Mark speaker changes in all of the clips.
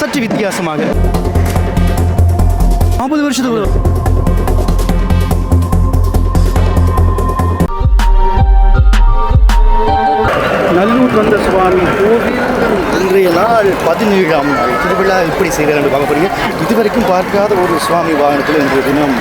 Speaker 1: சற்று வித்தியாசமாக. நாற்பது வருஷத்துக்கு நல்லூர் வந்த சுவாமி கோவில். இன்றைய நாள் பதினேழாம் நாள். திருவிழா எப்படி செய்கிறார்கள் பார்க்க போறீங்க. இதுவரைக்கும் பார்க்காத ஒரு சுவாமி வாகனத்தில் இன்றைய தினம்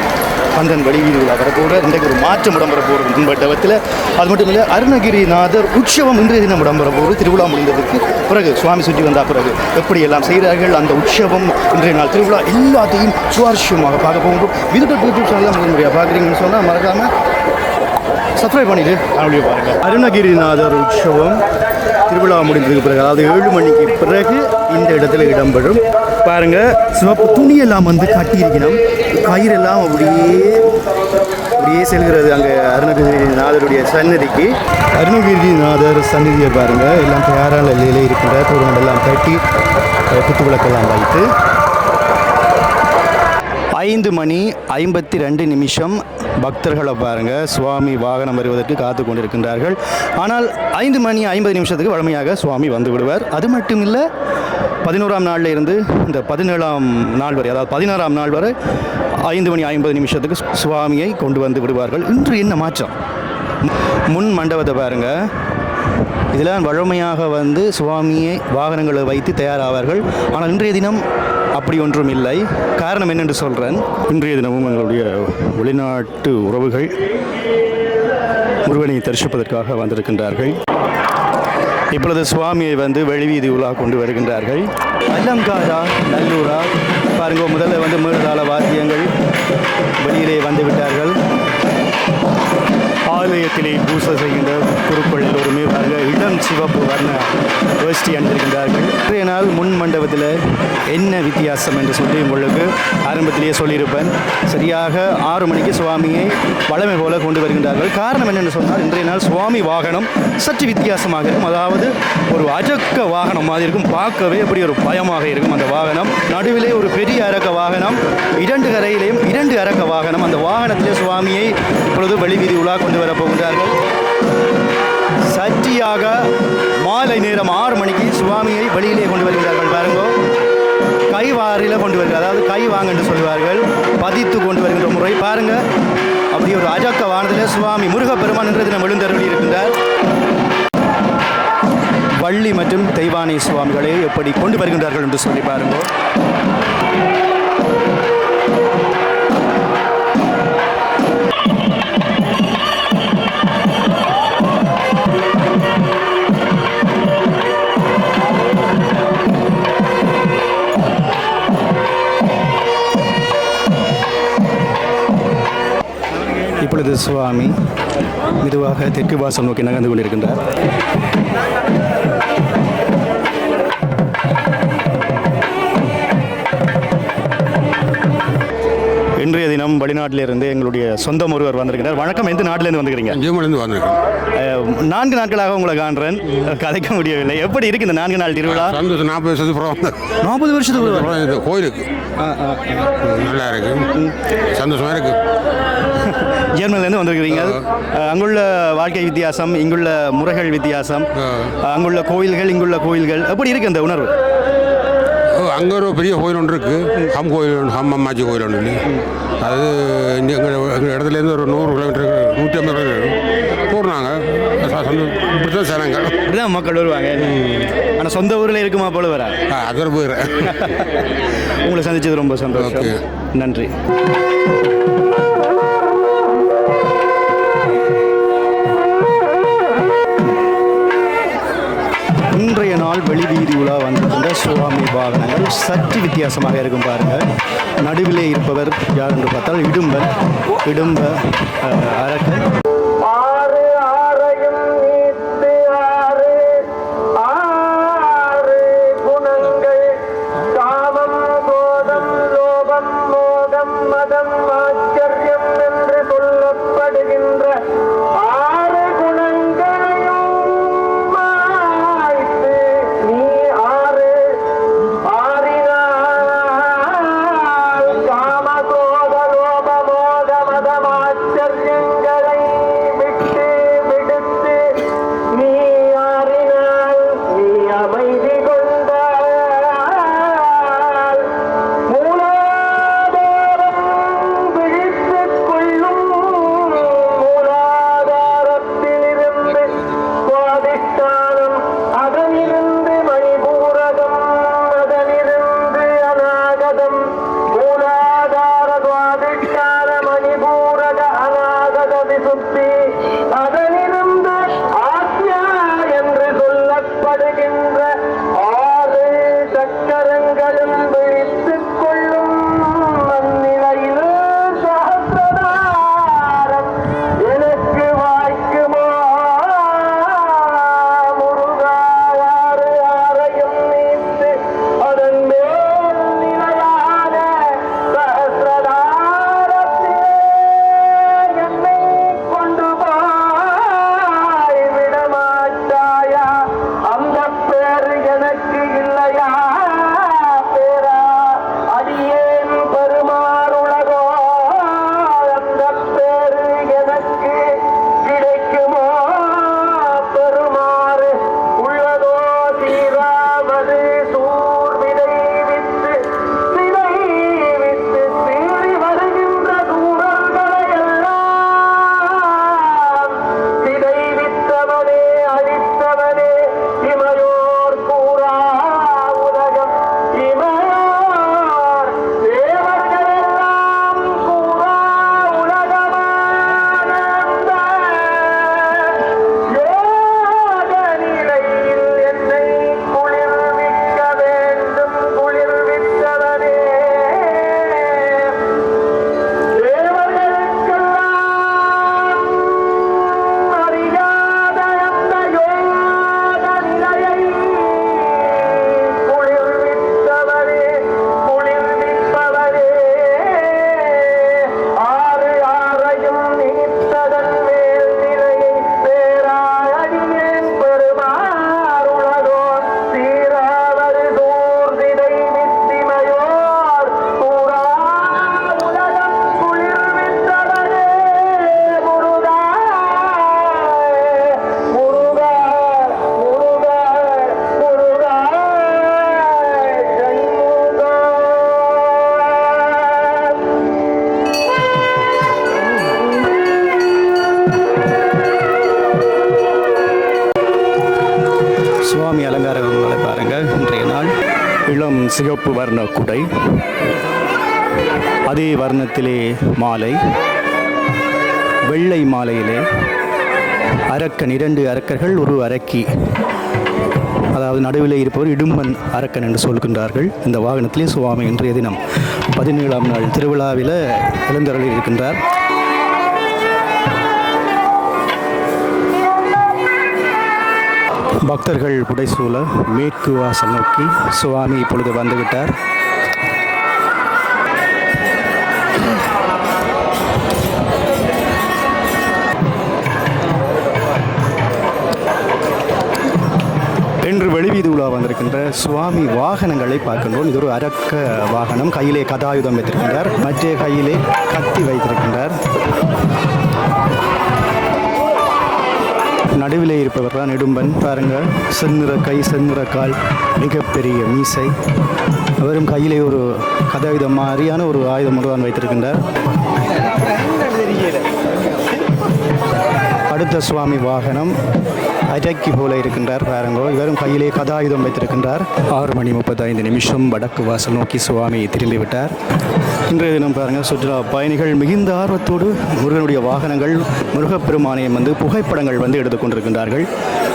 Speaker 1: பந்தன் வடிவீதி விழா வரப்போகிற இன்றைக்கு ஒரு மாற்றம் இடம்பெற போகிறது முன்பட்டவத்தில் அது மட்டும் இல்லை அருணகிரிநாதர் உற்சவம் இன்றைய தினம் இடம்பெற போகிறது திருவிழா முடிந்ததுக்கு பிறகு சுவாமி சுற்றி வந்த பிறகு எப்படி எல்லாம் செய்கிறார்கள் அந்த உற்சவம் இன்றைய நாள் திருவிழா எல்லாத்தையும் சுவாரஸ்யமாக பார்க்க போகும்போது விதுட்டர் யூடியூப் சேனலில் முதல் முறையாக பார்க்குறீங்கன்னு சொன்னால் மறக்காமல் சப்ஸ்கிரைப் பண்ணிட்டு காணொலியை பாருங்க. அருணகிரிநாதர் உற்சவம் திருவிழா முடிந்ததுக்கு பிறகு அதாவது ஏழு மணிக்கு பிறகு இந்த இடத்துல இடம்பெறும். பாருங்க. சிவப்பு துணியெல்லாம் வந்து கட்டியிருக்கணும். கயிறெல்லாம் அப்படியே அப்படியே செல்கிறது அங்கே அருணகிரிநாதருடைய சன்னதிக்கு அருணகிரிநாதர் சன்னதியை பாருங்க. எல்லாம் தயாரான நிலையிலே இருக்கின்ற தூரம் எல்லாம் கட்டி அஹ், குத்து விளக்கெல்லாம் வைத்து ஐந்து மணி ஐம்பத்தி ரெண்டு நிமிஷம். பக்தர்களை பாருங்கள் சுவாமி வாகனம் வருவதற்கு காத்து கொண்டிருக்கின்றார்கள். ஆனால் ஐந்து மணி ஐம்பது நிமிஷத்துக்கு வழமையாக சுவாமி வந்து விடுவார். அது மட்டும் இல்லை பதினோராம் நாளில் இருந்து இந்த பதினேழாம் நாள் வரை அதாவது பதினாறாம் நாள் வரை ஐந்து மணி ஐம்பது நிமிஷத்துக்கு சுவாமியை கொண்டு வந்து விடுவார்கள். இன்று என்ன மாற்றம்? முன் மண்டபத்தை பாருங்கள் இதெல்லாம் வழமையாக வந்து சுவாமியை வாகனங்களை வைத்து தயாராவார்கள். ஆனால் இன்றைய தினம் அப்படி ஒன்றும் இல்லை. காரணம் என்னென்று சொல்கிறேன் இன்றைய தினமும் எங்களுடைய வெளிநாட்டு உறவுகள் முருகனை தரிசிப்பதற்காக வந்திருக்கின்றார்கள். இப்பொழுது சுவாமியை வந்து வெளிவீதி உலா கொண்டு வருகின்றார்கள். அலங்காரா நல்லூரா? பாருங்க முதல்ல வந்து மேலதாள வாத்தியங்கள் வெளியிலே வந்து விட்டார்கள். ஆலயத்திலே பூசை செய்கின்ற குருக்கள் எல்லோருமே பாருங்க இளம் சிவப்பு வர்ண வேஷ்டி அணிந்திருக்கின்றார்கள். இன்றைய நாள் முன் மண்டபத்தில் என்ன வித்தியாசம் என்று சொல்லி உங்களுக்கு ஆரம்பத்திலேயே சொல்லியிருப்பேன். சரியாக ஆறு மணிக்கு சுவாமியை வளமை போல கொண்டு வருகின்றார்கள். காரணம் என்னென்னு சொன்னால் இன்றைய நாள் சுவாமி வாகனம் சற்று வித்தியாசமாக இருக்கும். அதாவது ஒரு அஜக்க வாகனம் மாதிரி இருக்கும். பார்க்கவே அப்படி ஒரு பயமாக இருக்கும் அந்த வாகனம். நடுவிலே ஒரு பெரிய அரக்க வாகனம். இரண்டு கரையிலேயும் இரண்டு அரக்க வாகனம். அந்த வாகனத்திலே சுவாமியை இப்பொழுது வெளிவீதி உலா கொண்டு வரப்போகின்றார்கள் சற்றியாக மாலை நேரம் ஆறு மணிக்கு சுவாமியை வெளியிலே கொண்டு வருகிறார்கள் பாருங்க. கைவாரியில் கொண்டு வருகிறார். அதாவது கை வாங்க என்று சொல்வார்கள் பதித்து கொண்டு வருகின்ற முறை பாருங்க. அப்படி ஒரு அஜக்க வானத்தில் சுவாமி முருகப்பெருமான் என்று தினம் எழுந்தருளி இருக்கின்றார். வள்ளி மற்றும் தெய்வானை சுவாமிகளை எப்படி கொண்டு வருகின்றார்கள் என்று சொல்லி பாருங்க. இப்பொழுது சுவாமி மெதுவாக தெற்கு வாசல் நோக்கி நகர்ந்து கொண்டிருக்கின்றார். இன்றைய தினம் வெளிநாட்டிலிருந்து எங்களுடைய சொந்தம் ஒருவர் வந்திருக்கிறார். வணக்கம். எந்த நாட்டிலேருந்து வந்துக்கிறீங்க
Speaker 2: ஜெர்மனிலேருந்து வந்திருக்கேன்
Speaker 1: நான்கு நாட்களாக உங்களை காண்றேன். கதைக்க முடியவில்லை. எப்படி இருக்கு இந்த நான்கு நாள் திருவிழா?
Speaker 2: நாற்பது வருஷத்துக்கு
Speaker 1: நாற்பது வருஷத்துக்கு
Speaker 2: கோயிலுக்கு. நல்லா இருக்கு. சந்தோஷமா இருக்கு.
Speaker 1: ஜெர்மனிலேருந்து வந்திருக்கிறீங்க. அங்குள்ள வாழ்க்கை வித்தியாசம் இங்குள்ள முறைகள் வித்தியாசம் அங்குள்ள கோயில்கள் இங்குள்ள கோயில்கள் எப்படி இருக்கு அந்த உணர்வு?
Speaker 2: அங்க ஒரு பெரிய கோயில் ஒன்று இருக்கு. ஹம் கோயில் ஒன்று ஹம் அம்மாச்சி கோயில் ஒன்று இல்லை அது எங்கள் எங்கள் இடத்துலேருந்து ஒரு நூறு கிலோமீட்டர் நூற்றி ஐம்பது கிலோமீட்டர் போடுறாங்க இப்படி தான் சேனாங்க.
Speaker 1: இப்படிதான் மக்கள் வருவாங்க. ஆனால் சொந்த ஊரில் இருக்குமா போல வரா
Speaker 2: அது வரை போயிடுறேன்
Speaker 1: உங்களை சந்திச்சது ரொம்ப சந்தோஷம். நன்றி. வித்தியாசமாக இருக்கும் பாருங்க. நடுவிலே இருப்பவர் யார் என்று பார்த்தால் இடும்பன் இடும்ப அரக்கன் சிகப்பு வர்ண குடை அதே வர்ணத்திலே மாலை வெள்ளை மாலையிலே அரக்கன் இரண்டு அரக்கர்கள் ஒரு அரக்கி. அதாவது நடுவில் இருப்பவர் இடும்பன் அரக்கன் என்று சொல்கின்றார்கள். இந்த வாகனத்திலே சுவாமி இன்றைய தினம் பதினேழாம் நாள் திருவிழாவில் எழுந்தருளில் இருக்கின்றார் பக்தர்கள் புடைசூழ மேற்கு வாசல் நோக்கி சுவாமி இப்பொழுது வந்துவிட்டார். இன்று வெளிவீதி உலா வந்திருக்கின்ற சுவாமி வாகனங்களை பார்க்கின்றோம். இது ஒரு அரக்க வாகனம். கையிலே கதாயுதம் வைத்திருக்கின்றார். மற்ற கையிலே கத்தி வைத்திருக்கின்றார். நடுவில் இருப்பவர் தான் நெடும்பன் பாருங்கள். செந்நிற கை செந்நிற கால் மிகப்பெரிய மீசை. அவரும் கையிலே ஒரு கதாயுதம் மாதிரியான ஒரு ஆயுதம் ஒன்றுதான் வைத்திருக்கின்றார். அடுத்த சுவாமி வாகனம் அஜக்கி போல இருக்கின்றார் பாருங்கோ. இவரும் கையிலே கதாயுதம் வைத்திருக்கின்றார். ஆறு மணி முப்பத்தைந்து நிமிஷம் வடக்கு வாசல் நோக்கி சுவாமி திரும்பிவிட்டார் இன்றைய தினம் பாருங்கள் சுற்றுலா பயணிகள் மிகுந்த ஆர்வத்தோடு முருகனுடைய வாகனங்கள் முருகப்பெருமானையும் வந்து புகைப்படங்கள் வந்து எடுத்துக்கொண்டிருக்கின்றார்கள்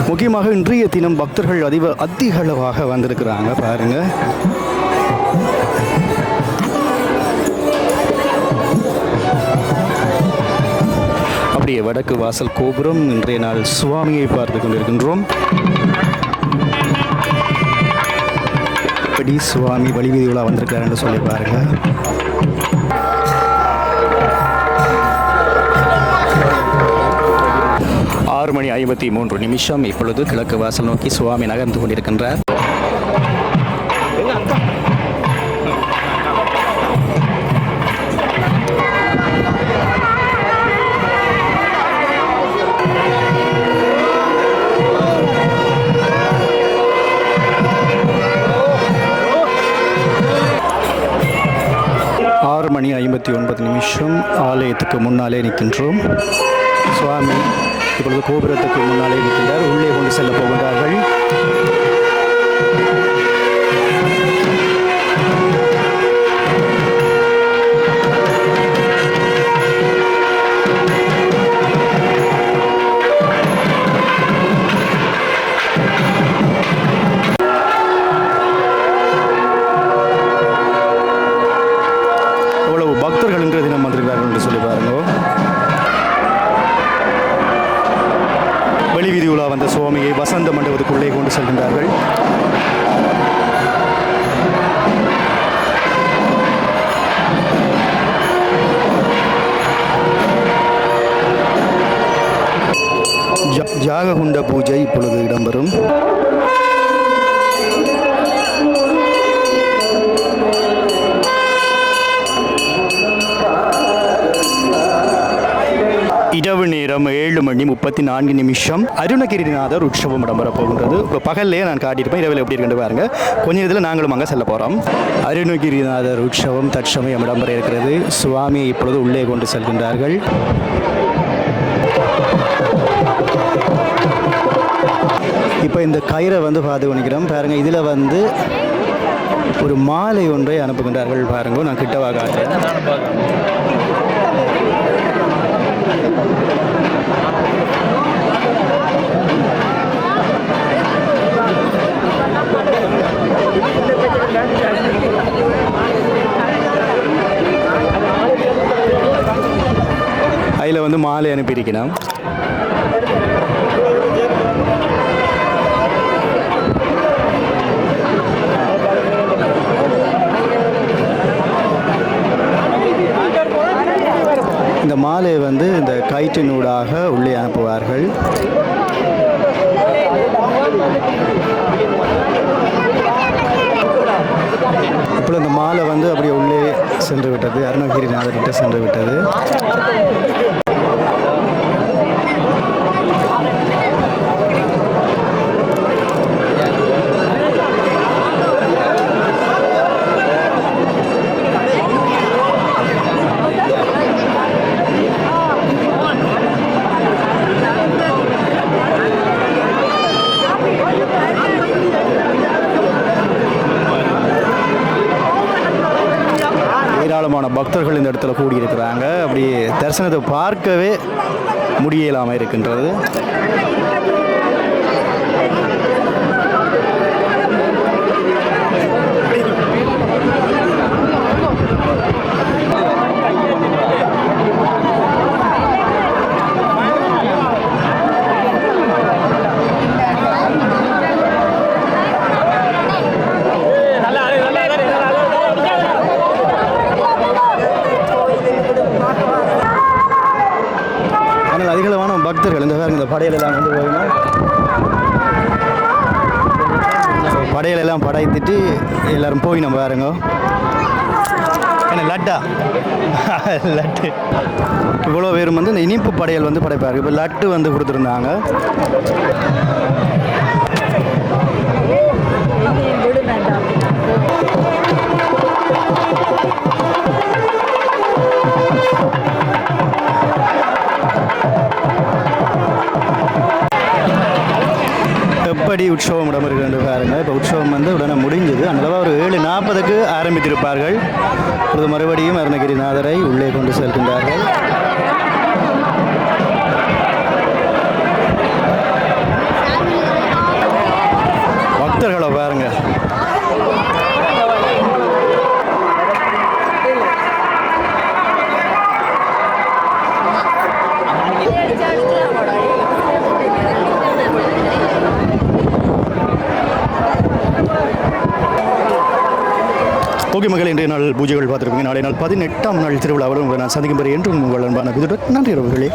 Speaker 1: முக்கியமாக இன்றைய தினம் பக்தர்கள் அதிக அதிக அளவாக வந்திருக்கிறாங்க பாருங்கள் அப்படியே வடக்கு வாசல் கோபுரம் இன்றைய நாள் சுவாமியை பார்த்து கொண்டிருக்கின்றோம். எப்படி சுவாமி வழிவீதி உலா வந்திருக்காரு என்று சொல்லி பாருங்க. ஆறு மணி ஐம்பத்தி மூன்று நிமிஷம் இப்பொழுது கிழக்கு வாசல் நோக்கி சுவாமி நகர்ந்து கொண்டிருக்கின்றார். ஆறு மணி ஐம்பத்தி ஒன்பது நிமிஷம் ஆலயத்துக்கு முன்னாலே நிற்கின்றோம். சுவாமி இப்பொழுது கோபுரத்துக்கு முன்னாலே நிற்கின்றார். உள்ளே கொண்டு செல்ல போகின்றார்கள். யாககுண்ட பூஜை இப்பொழுது இடம்பெறும். இரவு நேரம் ஏழு மணி முப்பத்தி நான்கு நிமிஷம். அருணகிரிநாதர் உற்சவம் இடம்பெற போகின்றது. இப்போ பகல்லையே நான் காட்டியிருப்பேன். இரவில் எப்படி இருக்குன்னு பாருங்க. கொஞ்ச நேரத்தில் நாங்களும் அங்கே செல்ல போகிறோம் அருணகிரிநாதர் உற்சவம் தற்சமயம் இடம்பெற இருக்கிறது. சுவாமியை இப்பொழுது உள்ளே கொண்டு செல்கின்றார்கள். இப்போ இந்த கயிறை வந்து பார்த்து கொண்டிருக்கிறோம் பாருங்க இதில் வந்து ஒரு மாலை ஒன்றை அனுப்புகின்றார்கள் பாருங்க நான் கிட்டவா காட்டுறேன் அதில் வந்து மாலை அனுப்பியிருக்கிறான். இந்த மாலையை வந்து இந்த கயிற்றினூடாக உள்ளே அனுப்புவார்கள். இப்போ இந்த மாலை வந்து அப்படியே உள்ளே சென்று விட்டது அருணகிரிநாதர்கிட்ட சென்று விட்டது ஏராளமான பக்தர்கள் இந்த இடத்துல கூடியிருக்கிறாங்க. அப்படி தரிசனத்தை பார்க்கவே முடியலாமல் இருக்கின்றது. பக்தர்கள் இந்த பாருங்க படையல் எல்லாம் வந்து போயினா படையலெல்லாம் படைத்துட்டு எல்லாரும் போய் நம்ம பாருங்க. என்ன லட்டா? லட்டு. இவ்வளோ பேரும் வந்து இந்த இனிப்பு படையல் வந்து படைப்பாரு இப்போ லட்டு வந்து கொடுத்துருந்தாங்க. ஓகே மகள் இன்றைய நாள் பூஜைகள் பார்த்துருப்பீங்க. நாளை நாள் பதினெட்டாம் நாள் திருவிழாவில் உங்களை நான் சந்திக்கும் பெற என்றும் உங்கள் அன்பான நன்றி அவர்களே